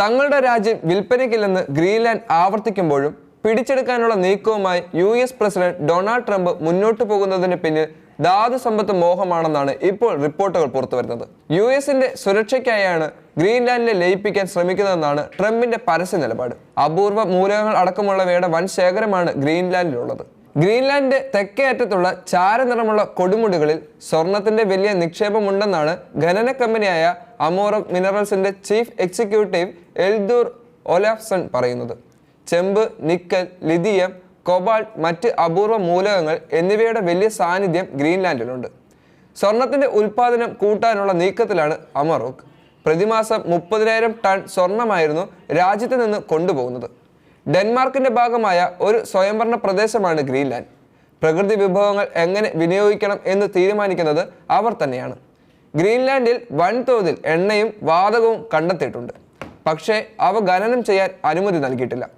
തങ്ങളുടെ രാജ്യം വിൽപ്പനയ്ക്കില്ലെന്ന് ഗ്രീൻലാൻഡ് ആവർത്തിക്കുമ്പോഴും പിടിച്ചെടുക്കാനുള്ള നീക്കവുമായി U S president Donald Trump മുന്നോട്ട് പോകുന്നതിന് പിന്നിൽ ധാതു സമ്പത്ത് മോഹമാണെന്നാണ് ഇപ്പോൾ റിപ്പോർട്ടുകൾ പുറത്തുവരുന്നത്. യു എസിന്റെ സുരക്ഷയ്ക്കായാണ് ഗ്രീൻലാൻഡിനെ ലയിപ്പിക്കാൻ ശ്രമിക്കുന്നതെന്നാണ് ട്രംപിന്റെ പരസ്യ നിലപാട്. അപൂർവ മൂലകങ്ങൾ അടക്കമുള്ളവയുടെ വൻ ശേഖരമാണ് ഗ്രീൻലാൻഡിലുള്ളത്. ഗ്രീൻലാൻഡിന്റെ തെക്കേ അറ്റത്തുള്ള ചാരനിറമുള്ള കൊടുമുടികളിൽ സ്വർണത്തിന്റെ വലിയ നിക്ഷേപമുണ്ടെന്നാണ് ഖനന കമ്പനിയായ അമോറക് മിനറൽസിന്റെ ചീഫ് എക്സിക്യൂട്ടീവ് എൽദൂർ ഒലാഫ്സൺ പറയുന്നത്. ചെമ്പ് നിക്കൽ ലിഥിയം കൊബാൾട്ട് മറ്റ് അപൂർവ മൂലകങ്ങൾ എന്നിവയുടെ വലിയ സാന്നിധ്യം ഗ്രീൻലാൻഡിലുണ്ട്. സ്വർണത്തിന്റെ ഉൽപാദനം കൂട്ടാനുള്ള നീക്കത്തിലാണ് അമറോക്ക്. പ്രതിമാസം മുപ്പതിനായിരം ടൺ സ്വർണമായിരുന്നു രാജ്യത്ത് നിന്ന് കൊണ്ടുപോകുന്നത്. ഡെൻമാർക്കിന്റെ ഭാഗമായ ഒരു സ്വയംഭരണ പ്രദേശമാണ് ഗ്രീൻലാൻഡ്. പ്രകൃതി വിഭവങ്ങൾ എങ്ങനെ വിനിയോഗിക്കണം എന്ന് തീരുമാനിക്കുന്നത് അവർ തന്നെയാണ്. ഗ്രീൻലാൻഡിൽ വൻതോതിൽ എണ്ണയും വാതകവും കണ്ടെത്തിയിട്ടുണ്ട്. പക്ഷേ അവ ഖനനം ചെയ്യാൻ അനുമതി നൽകിയിട്ടില്ല.